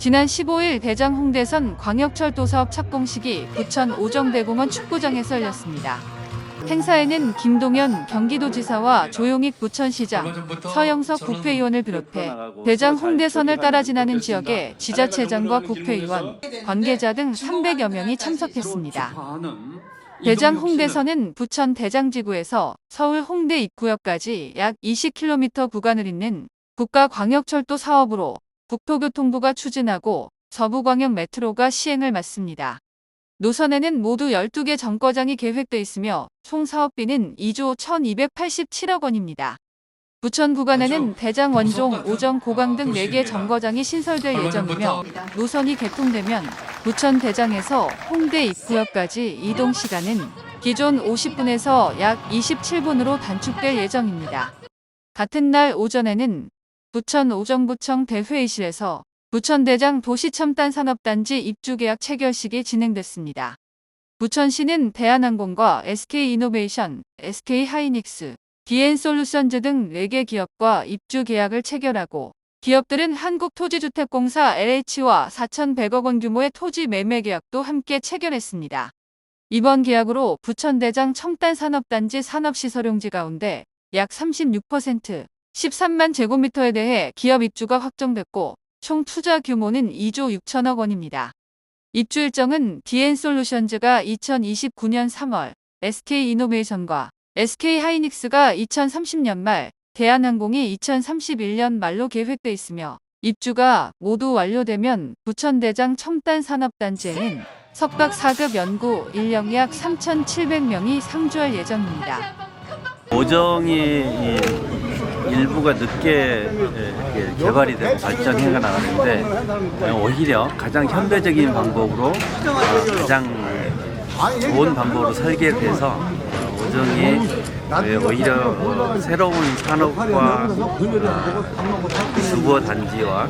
지난 15일 대장 홍대선 광역철도 사업 착공식이 부천 오정대공원 축구장에서 열렸습니다. 행사에는 김동연 경기도지사와 조용익 부천시장, 서영석 국회의원을 비롯해 대장 홍대선을 따라 지나는 지역의 지자체장과 국회의원, 관계자 등 300여 명이 참석했습니다. 대장 홍대선은 부천 대장지구에서 서울 홍대 입구역까지 약 20km 구간을 잇는 국가광역철도 사업으로 국토교통부가 추진하고 서부광역 메트로가 시행을 맡습니다. 노선에는 모두 12개 정거장이 계획돼 있으며 총 사업비는 2조 1287억 원입니다. 부천 구간에는 대장 원종, 오정, 고강 등 4개 정거장이 신설될 예정이며 노선이 개통되면 부천 대장에서 홍대 입구역까지 이동 시간은 기존 50분에서 약 27분으로 단축될 예정입니다. 같은 날 오전에는 부천 오정부청 대회의실에서 부천대장 도시첨단 산업단지 입주계약 체결식이 진행됐습니다. 부천시는 대한항공과 SK이노베이션, SK하이닉스, DN솔루션즈 등 4개 기업과 입주 계약을 체결하고 기업들은 한국토지주택공사 LH와 4,100억 원 규모의 토지 매매 계약도 함께 체결했습니다. 이번 계약으로 부천대장 첨단산업단지 산업시설용지 가운데 약 36% 13만 제곱미터에 대해 기업 입주가 확정됐고 총 투자 규모는 2조 6천억 원입니다. 입주 일정은 DN솔루션즈가 2029년 3월, SK이노베이션과 SK하이닉스가 2030년 말, 대한항공이 2031년 말로 계획돼 있으며 입주가 모두 완료되면 부천대장 첨단 산업단지에는 석박 4급 연구 인력 약 3,700명이 상주할 예정입니다. 오정이 이 일부가 늦게 이렇게 개발이 되고 발전해가 나가는데 오히려 가장 현대적인 방법으로 가장 좋은 방법으로 설계돼서 오정이 오히려 새로운 산업과 주거 단지와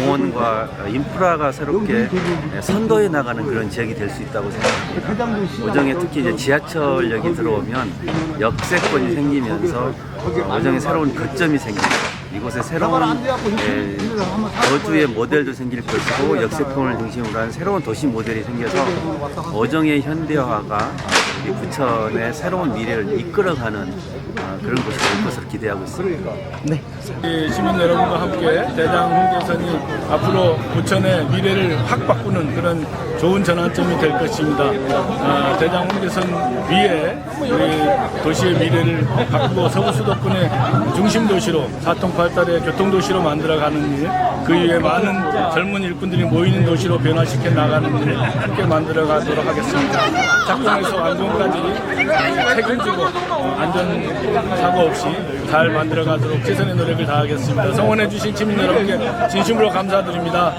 공원과 인프라가 새롭게 선도해 나가는 그런 지역이 될 수 있다고 생각합니다. 오정에 특히 이제 지하철역이 들어오면 역세권이 생기면서 오정에 새로운 거점이 생깁니다. 이곳에 새로운 예, 거주의 모델도 생길 것이고 역세권을 중심으로 한 새로운 도시 모델이 생겨서 오정의 현대화가 부천의 새로운 미래를 이끌어가는 아, 그런 곳이 될 것으로 기대하고 있습니다. 이 시민 여러분과 함께 대장 홍대선이 앞으로 부천의 미래를 확 바꾸는 그런 좋은 전환점이 될 것입니다. 아, 대장 홍대선 위에 우리 도시의 미래를 바꾸고 서구 수도권의 중심 도시로 사통팔달의 교통 도시로 만들어가는 일, 그 위에 많은 젊은 일꾼들이 모이는 도시로 변화시켜 나가는 일을 함께 만들어가도록 하겠습니다. 작동에서 완공 까지 책임지고 안전 사고 없이 잘 만들어가도록 최선의 노력을 다하겠습니다. 성원해주신 시민 여러분께 진심으로 감사드립니다.